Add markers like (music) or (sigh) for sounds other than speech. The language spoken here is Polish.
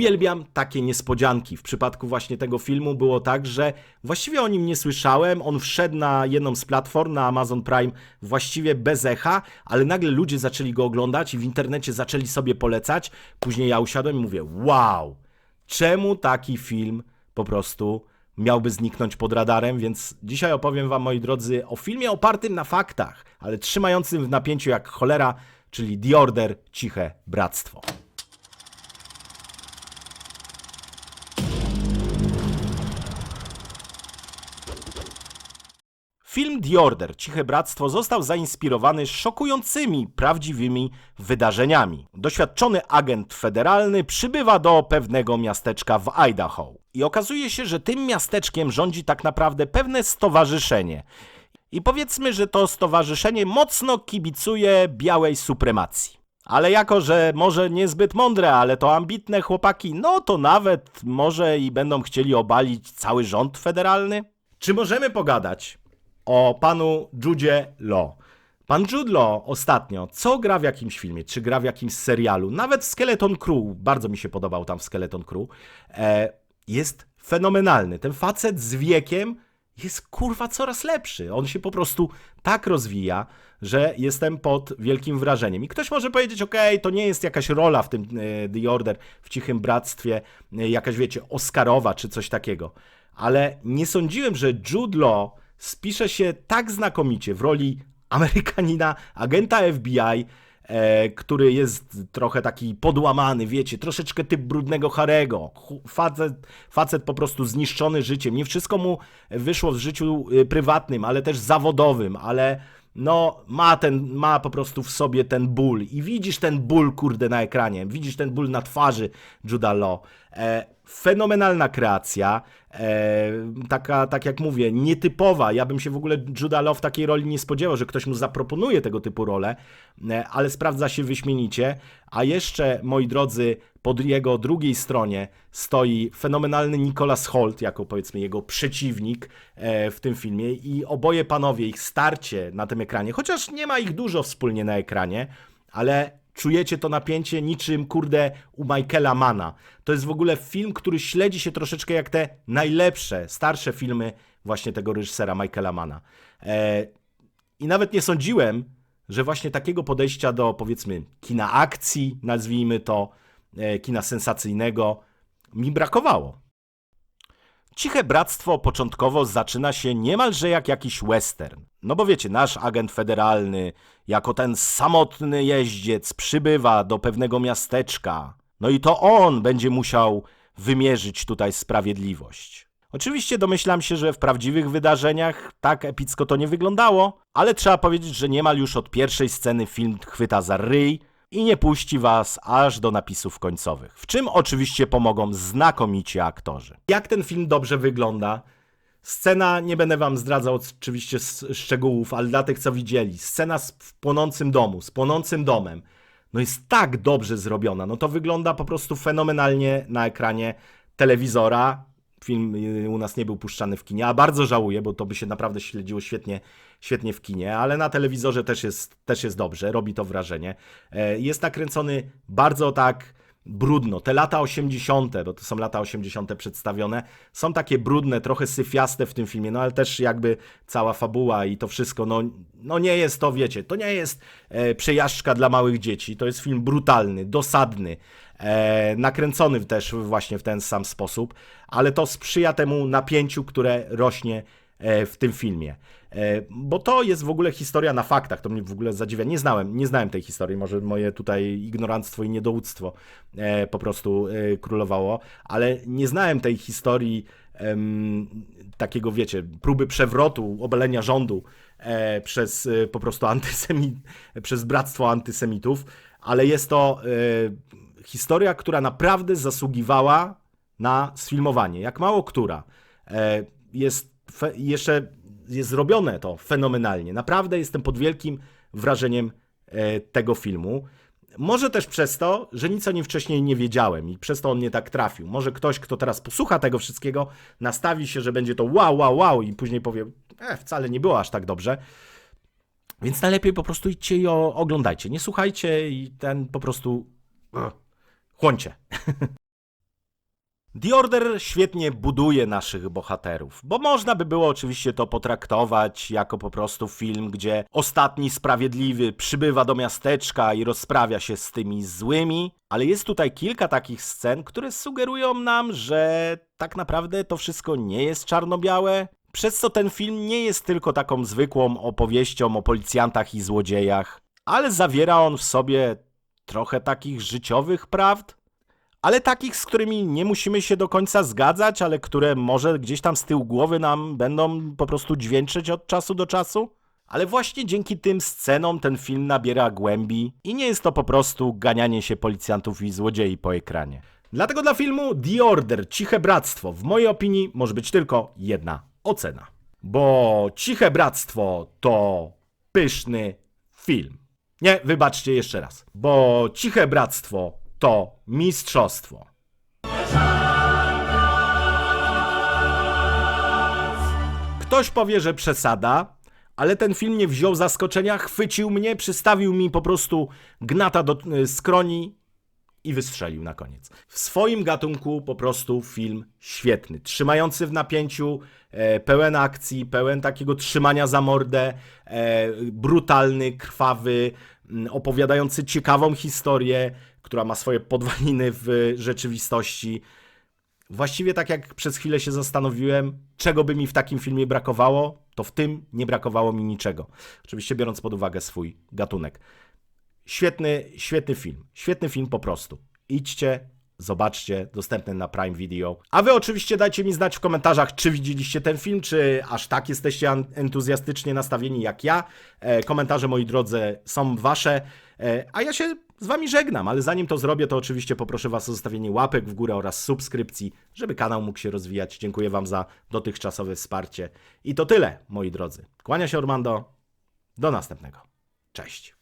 Uwielbiam takie niespodzianki. W przypadku właśnie tego filmu było tak, że właściwie o nim nie słyszałem. On wszedł na jedną z platform, na Amazon Prime, właściwie bez echa, ale nagle ludzie zaczęli go oglądać i w internecie zaczęli sobie polecać. Później ja usiadłem i mówię: Wow, czemu taki film po prostu miałby zniknąć pod radarem? Więc dzisiaj opowiem Wam, moi drodzy, o filmie opartym na faktach, ale trzymającym w napięciu jak cholera, czyli The Order Ciche Bractwo. Film The Order, Ciche Bractwo, został zainspirowany szokującymi, prawdziwymi wydarzeniami. Doświadczony agent federalny przybywa do pewnego miasteczka w Idaho. I okazuje się, że tym miasteczkiem rządzi tak naprawdę pewne stowarzyszenie. I powiedzmy, że to stowarzyszenie mocno kibicuje białej supremacji. Ale jako, że może niezbyt mądre, ale to ambitne chłopaki, no to nawet może i będą chcieli obalić cały rząd federalny? Czy możemy pogadać o panu Judzie Law? Pan Jude Law ostatnio, co gra w jakimś filmie, czy gra w jakimś serialu, nawet Skeleton Crew, bardzo mi się podobał tam w Skeleton Crew, e, jest fenomenalny. Ten facet z wiekiem jest kurwa coraz lepszy. On się po prostu tak rozwija, że jestem pod wielkim wrażeniem. I ktoś może powiedzieć, okej, to nie jest jakaś rola w tym e, The Order, w Cichym Bractwie, e, jakaś, wiecie, Oscarowa czy coś takiego. Ale nie sądziłem, że Jude Law spisze się tak znakomicie w roli Amerykanina, agenta FBI, e, który jest trochę taki podłamany, wiecie, troszeczkę typ brudnego Harego. Facet, facet po prostu zniszczony życiem. Nie wszystko mu wyszło w życiu y, prywatnym, ale też zawodowym, ale no ma ten, ma po prostu w sobie ten ból i widzisz ten ból, kurde, na ekranie, widzisz ten ból na twarzy Juda Law. Fenomenalna kreacja, e, taka, tak jak mówię, nietypowa. Ja bym się w ogóle Juda Law w takiej roli nie spodziewał, że ktoś mu zaproponuje tego typu rolę, e, ale sprawdza się wyśmienicie. A jeszcze, moi drodzy, pod jego drugiej stronie stoi fenomenalny Nicholas Holt, jako powiedzmy jego przeciwnik e, w tym filmie i oboje panowie, ich starcie na tym ekranie, chociaż nie ma ich dużo wspólnie na ekranie, ale czujecie to napięcie niczym, kurde, u Michaela Mana. To jest w ogóle film, który śledzi się troszeczkę jak te najlepsze, starsze filmy właśnie tego reżysera Michaela Mana. E, I nawet nie sądziłem, że właśnie takiego podejścia do, powiedzmy, kina akcji, nazwijmy to, e, kina sensacyjnego, mi brakowało. Ciche Bractwo początkowo zaczyna się niemalże jak jakiś western. No bo wiecie, nasz agent federalny, jako ten samotny jeździec, przybywa do pewnego miasteczka. No i to on będzie musiał wymierzyć tutaj sprawiedliwość. Oczywiście domyślam się, że w prawdziwych wydarzeniach tak epicko to nie wyglądało, ale trzeba powiedzieć, że niemal już od pierwszej sceny film chwyta za ryj i nie puści was aż do napisów końcowych. W czym oczywiście pomogą znakomici aktorzy. Jak ten film dobrze wygląda? Scena, nie będę wam zdradzał oczywiście szczegółów, ale dla tych, co widzieli, scena z, w płonącym domu, z płonącym domem, no jest tak dobrze zrobiona. No to wygląda po prostu fenomenalnie na ekranie telewizora. Film y, u nas nie był puszczany w kinie, a bardzo żałuję, bo to by się naprawdę śledziło świetnie, świetnie w kinie, ale na telewizorze też jest, też jest dobrze, robi to wrażenie. E, Jest nakręcony bardzo tak brudno. Te lata 80., bo to są lata 80. przedstawione, są takie brudne, trochę syfiaste w tym filmie, no ale też jakby cała fabuła i to wszystko, no, no nie jest to, wiecie, to nie jest e, przejażdżka dla małych dzieci, to jest film brutalny, dosadny, e, nakręcony też właśnie w ten sam sposób, ale to sprzyja temu napięciu, które rośnie w tym filmie. E, Bo to jest w ogóle historia na faktach, to mnie w ogóle zadziwia. Nie znałem, nie znałem tej historii, może moje tutaj ignoranstwo i niedouctwo e, po prostu e, królowało, ale nie znałem tej historii takiego, wiecie, próby przewrotu, obalenia rządu e, przez e, po prostu antysemi, (laughs) przez bractwo antysemitów, ale jest to e, historia, która naprawdę zasługiwała na sfilmowanie, jak mało która. E, Jest jeszcze jest zrobione to fenomenalnie. Naprawdę jestem pod wielkim wrażeniem e, tego filmu. Może też przez to, że nic o nim wcześniej nie wiedziałem i przez to on nie tak trafił. Może ktoś, kto teraz posłucha tego wszystkiego, nastawi się, że będzie to wow, wow, wow i później powie, e, wcale nie było aż tak dobrze. Więc najlepiej po prostu idźcie i oglądajcie. Nie słuchajcie i ten po prostu... Ugh, chłoncie. (laughs) The Order świetnie buduje naszych bohaterów, bo można by było oczywiście to potraktować jako po prostu film, gdzie ostatni sprawiedliwy przybywa do miasteczka i rozprawia się z tymi złymi, ale jest tutaj kilka takich scen, które sugerują nam, że tak naprawdę to wszystko nie jest czarno-białe, przez co ten film nie jest tylko taką zwykłą opowieścią o policjantach i złodziejach, ale zawiera on w sobie trochę takich życiowych prawd, ale takich, z którymi nie musimy się do końca zgadzać, ale które może gdzieś tam z tyłu głowy nam będą po prostu dźwięczyć od czasu do czasu. Ale właśnie dzięki tym scenom ten film nabiera głębi i nie jest to po prostu ganianie się policjantów i złodziei po ekranie. Dlatego dla filmu The Order Ciche Bractwo w mojej opinii może być tylko jedna ocena. Bo Ciche Bractwo to pyszny film. Nie, wybaczcie jeszcze raz. Bo Ciche Bractwo to mistrzostwo. Ktoś powie, że przesada, ale ten film nie wziął zaskoczenia, chwycił mnie, przystawił mi po prostu gnata do y, skroni i wystrzelił na koniec. W swoim gatunku po prostu film świetny, trzymający w napięciu, e, pełen akcji, pełen takiego trzymania za mordę, e, brutalny, krwawy, opowiadający ciekawą historię, która ma swoje podwaliny w rzeczywistości. Właściwie tak jak przez chwilę się zastanowiłem, czego by mi w takim filmie brakowało, to w tym nie brakowało mi niczego. Oczywiście biorąc pod uwagę swój gatunek. Świetny, świetny film. Świetny film po prostu. Idźcie, zobaczcie, dostępny na Prime Video. A wy oczywiście dajcie mi znać w komentarzach, czy widzieliście ten film, czy aż tak jesteście entuzjastycznie nastawieni jak ja. E, komentarze, moi drodzy, są wasze. E, a ja się z wami żegnam, ale zanim to zrobię, to oczywiście poproszę was o zostawienie łapek w górę oraz subskrypcji, żeby kanał mógł się rozwijać. Dziękuję wam za dotychczasowe wsparcie. I to tyle, moi drodzy. Kłania się Ormando. Do następnego. Cześć.